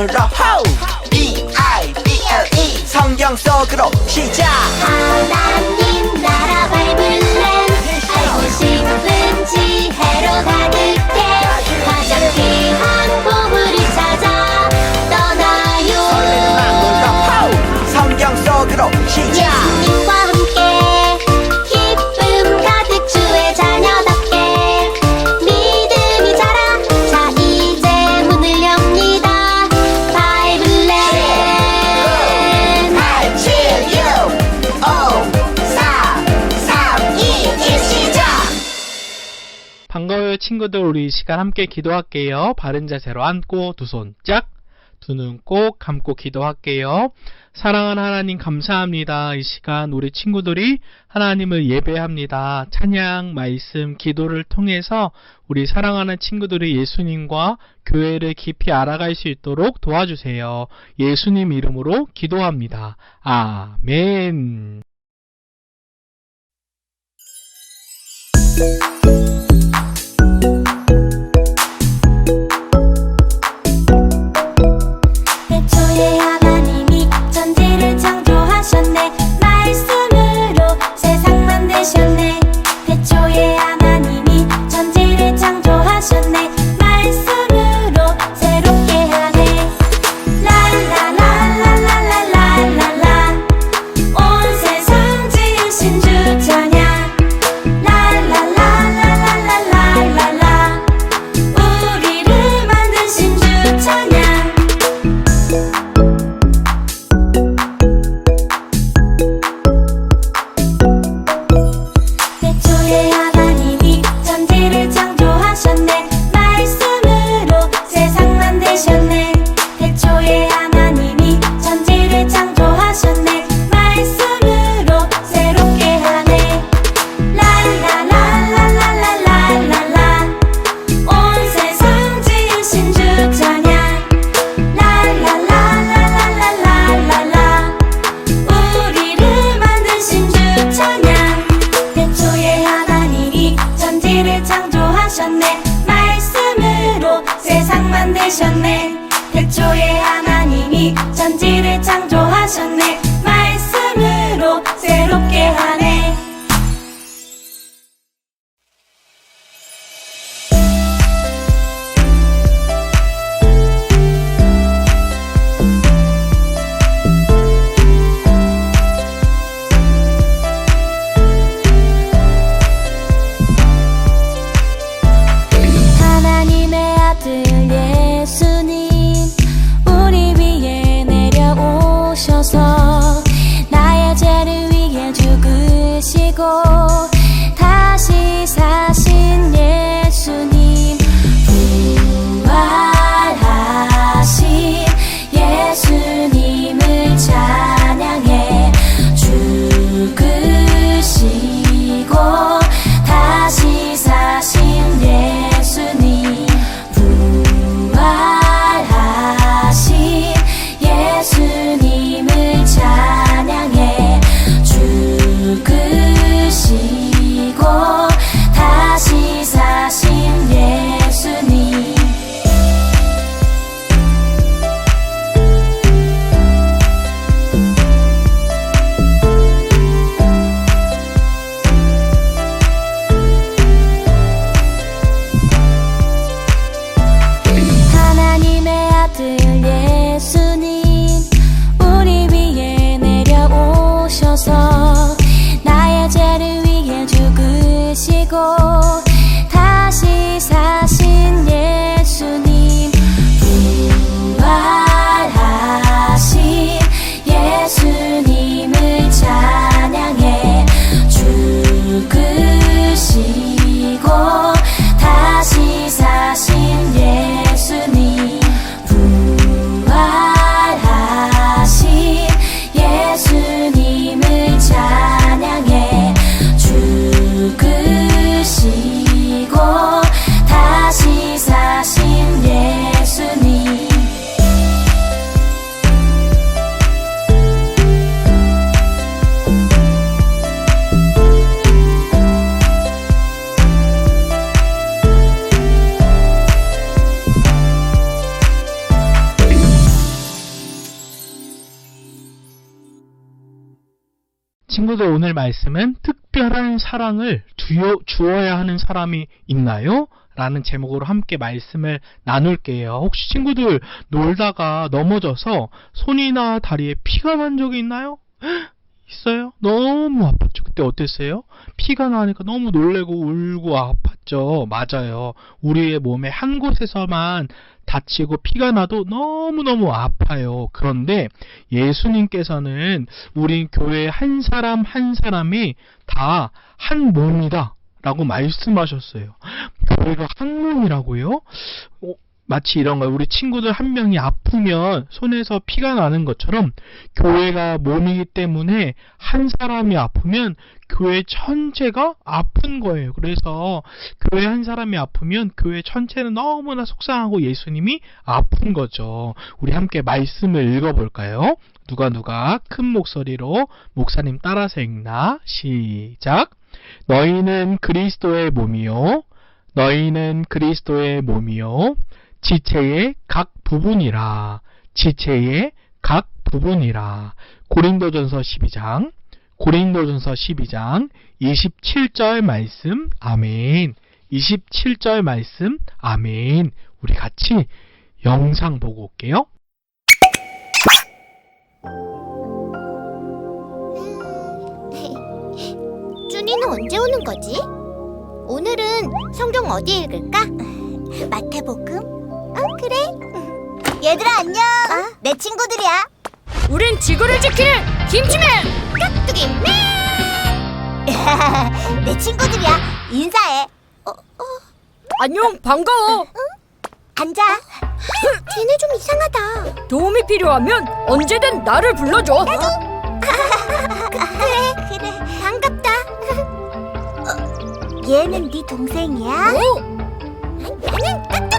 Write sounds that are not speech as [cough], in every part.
마음으로 호 B-I-B-L-E 성경 속으로 시작. 하나님 나라 바이블은 알고 싶은 지혜로 가득해. 가장 귀한 보물을 찾아 떠나요. 성경 속으로 시작 친구들 우리 이 시간 함께 기도할게요. 바른 자세로 앉고 두 손 짝 두 눈 꼭 감고 기도할게요. 사랑하는 하나님 감사합니다. 이 시간 우리 친구들이 하나님을 예배합니다. 찬양 말씀 기도를 통해서 우리 사랑하는 친구들이 예수님과 교회를 깊이 알아갈 수 있도록 도와주세요. 예수님 이름으로 기도합니다. 아멘 비치고 친구들 오늘 말씀은 특별한 사랑을 주어, 주어야 하는 사람이 있나요? 라는 제목으로 함께 말씀을 나눌게요. 혹시 친구들 놀다가 넘어져서 손이나 다리에 피가 난 적이 있나요? [gasps] 있어요? 너무 아팠죠. 그때 어땠어요? 피가 나니까 너무 놀래고 울고 아팠죠. 맞아요. 우리의 몸의 한 곳에서만 다치고 피가 나도 너무너무 아파요. 그런데 예수님께서는 우리 교회 한 사람 한 사람이 다 한 몸이다. 라고 말씀하셨어요. 교회가 한 몸이라고요? 어, 마치 이런 거예요. 우리 친구들 한 명이 아프면 손에서 피가 나는 것처럼 교회가 몸이기 때문에 한 사람이 아프면 교회 전체가 아픈 거예요. 그래서 교회 한 사람이 아프면 교회 전체는 너무나 속상하고 예수님이 아픈 거죠. 우리 함께 말씀을 읽어볼까요? 누가 누가 큰 목소리로 목사님 따라서 읽나? 시작. 너희는 그리스도의 몸이요. 너희는 그리스도의 몸이요. 지체의 각 부분이라. 지체의 각 부분이라. 고린도전서 12장. 고린도전서 12장 27절 말씀. 아멘. 27절 말씀. 아멘. 우리 같이 영상 보고 올게요. 준이는 언제 오는 거지? 오늘은 성경 어디 읽을까? 마태복음? 어, 그래. [laughs] 얘들아 안녕. 내 친구들이야. 우린 지구를 지키는 김치맨! 깍두기 맨. [laughs] 내 친구들이야. 인사해. 어, 안녕, 반가워. 앉아. [laughs] 쟤네 좀 이상하다. 도움이 필요하면 언제든 나를 불러줘. 그래 그래 반갑다. 어, 얘는 네 동생이야? 오, 나는 깍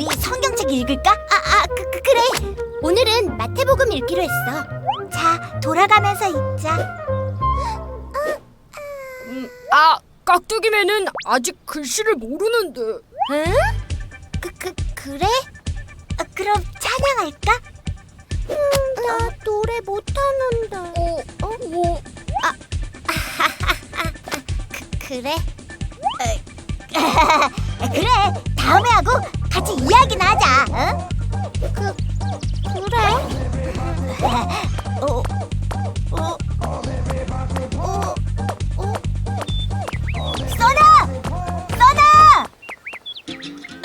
우리 성경책 읽을까? 아, 아, 그, 그, 그래. 오늘은 마태복음 읽기로 했어. 자, 돌아가면서 읽자. 음, 아, 깍두기맨은 아직 글씨를 모르는데. 응? 그, 그, 그래? 아, 그럼 찬양할까? 음, 나 노래 못하는데. 어, 어, 뭐, [laughs] 그, 그래? [laughs] 그래 다음에 하고 같이 이야기나 하자 응? 그 그래 어, 어, 어, 어. 써나 써나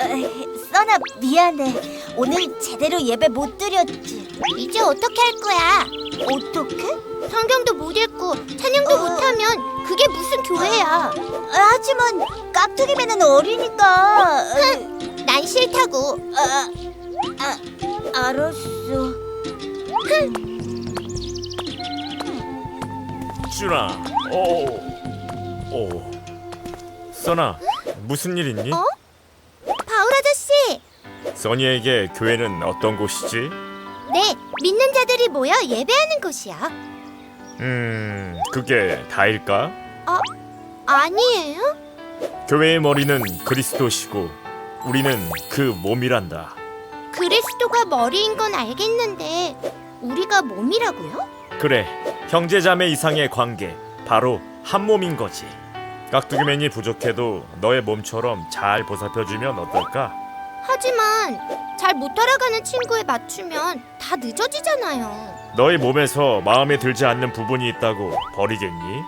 에이, 써나 미안해 오늘 제대로 예배 못 드렸지 이제 어떻게 할 거야 어떻게? 성경도 못 읽고 찬양도 못하면 그게 무슨 교회야? 하지만 깍두기맨은 어리니까. 난 싫다고. 아, 아, 알았어. 준아, 오, 오, 써나, 무슨 일 있니? 어? 바울 아저씨. 써니에게 교회는 어떤 곳이지? 네, 믿는 자들이 모여 예배하는 곳이야. 음, 그게 다일까? 아니에요? 교회의 머리는 그리스도시고 우리는 그 몸이란다. 그리스도가 머리인 건 알겠는데 우리가 몸이라고요? 그래, 형제자매 이상의 관계, 바로 한 몸인 거지. 깍두기맨이 부족해도 너의 몸처럼 잘 보살펴주면 어떨까? 하지만 잘 못 따라가는 친구에 맞추면 다 늦어지잖아요. 너의 몸에서 마음에 들지 않는 부분이 있다고 버리겠니?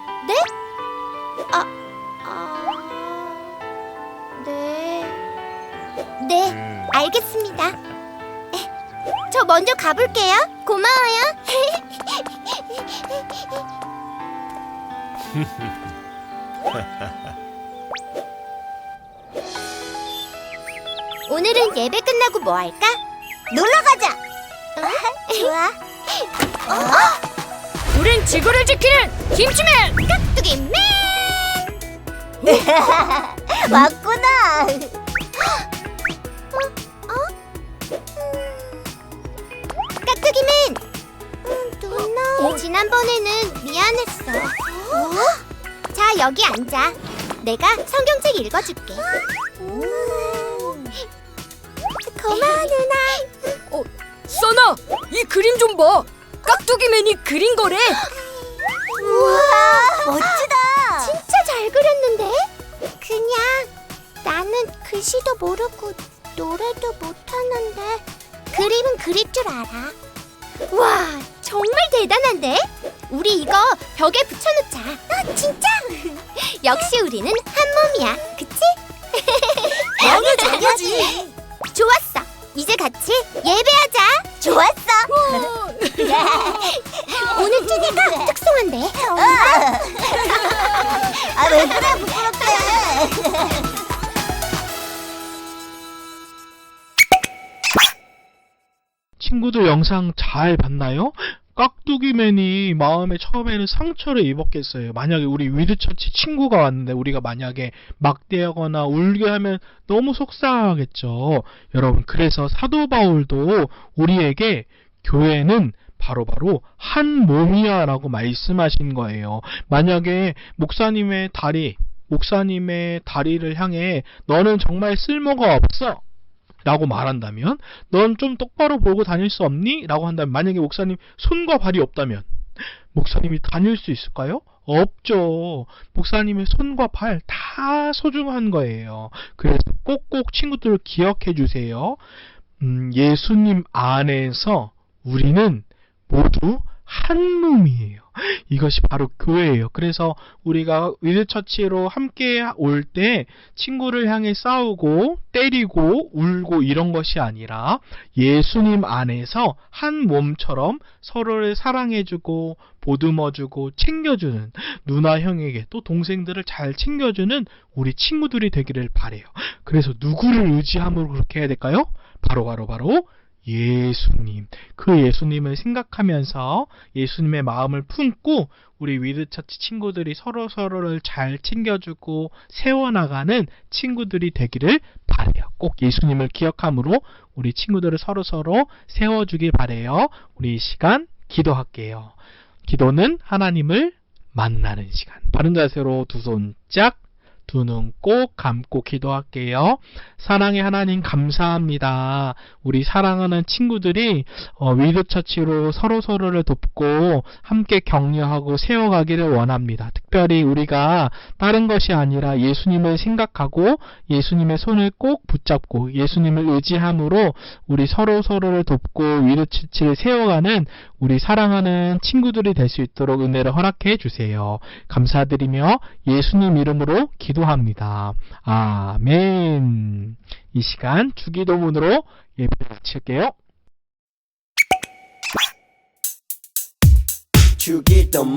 네, 음, 알겠습니다. 저 먼저 가볼게요. 고마워요. [laughs] 오늘은 예배 끝나고 뭐 할까? 놀러 가자. [laughs] 좋아. 우린 지구를 지키는 김치맨! 깍두기 맨. [laughs] 왔구나. 지난번에는 미안했어. 자 여기 앉아. 내가 성경책 읽어줄게. 고마워 누나. 어, 써나, 이 그림 좀 봐. 깍두기맨이 그린 거래. 우와, 멋지다. 진짜 잘 그렸는데? 그냥 나는 글씨도 모르고 노래도 못하는데 그림은 그릴 줄 알아. 와, 정말 대단한데? 우리 이거 벽에 붙여놓자. 아, 진짜? [laughs] 역시 우리는 한 몸이야, 그치? [laughs] 나는 자녀지. [laughs] 좋았어. 이제 같이 예배하자. 좋았어. 오늘 주제가 특송한데. 아, 왜 그래 부끄럽게. 친구들 영상 잘 봤나요? 깍두기맨이 마음에 처음에는 상처를 입었겠어요. 만약에 우리 위드처치 친구가 왔는데 우리가 만약에 막대하거나 울게 하면 너무 속상하겠죠. 여러분, 그래서 사도 바울도 우리에게 교회는 바로바로 한 몸이야 라고 말씀하신 거예요. 만약에 목사님의 다리, 목사님의 다리를 향해 너는 정말 쓸모가 없어. 라고 말한다면 넌 좀 똑바로 보고 다닐 수 없니? 라고 한다면 만약에 목사님 손과 발이 없다면 목사님이 다닐 수 있을까요? 없죠. 목사님의 손과 발 다 소중한 거예요. 그래서 꼭꼭 친구들 기억해 주세요. 음, 예수님 안에서 우리는 모두 한 몸이에요. 이것이 바로 교회예요. 그래서 우리가 위드처치로 함께 올 때 친구를 향해 싸우고 때리고 울고 이런 것이 아니라 예수님 안에서 한 몸처럼 서로를 사랑해주고 보듬어주고 챙겨주는 누나 형에게 또 동생들을 잘 챙겨주는 우리 친구들이 되기를 바래요. 그래서 누구를 의지함으로 그렇게 해야 될까요? 바로 바로 바로 예수님. 그 예수님을 생각하면서 예수님의 마음을 품고 우리 위드처치 친구들이 서로 서로를 잘 챙겨주고 세워나가는 친구들이 되기를 바래요. 꼭 예수님을 기억함으로 우리 친구들을 서로 서로 세워주길 바래요. 우리 이 시간 기도할게요. 기도는 하나님을 만나는 시간. 바른 자세로 두 손 짝, 두 눈 꼭 감고 기도할게요. 사랑의 하나님 감사합니다. 우리 사랑하는 친구들이 어, 위드처치로 서로 서로를 돕고 함께 격려하고 세워가기를 원합니다. 특별히 우리가 다른 것이 아니라 예수님을 생각하고 예수님의 손을 꼭 붙잡고 예수님을 의지함으로 우리 서로 서로를 돕고 위드처치를 세워가는 우리 사랑하는 친구들이 될 수 있도록 은혜를 허락해 주세요. 감사드리며 예수님 이름으로 기도합니다. 아멘. 이 시간 주기도문으로 예배를 마칠게요. 주기도문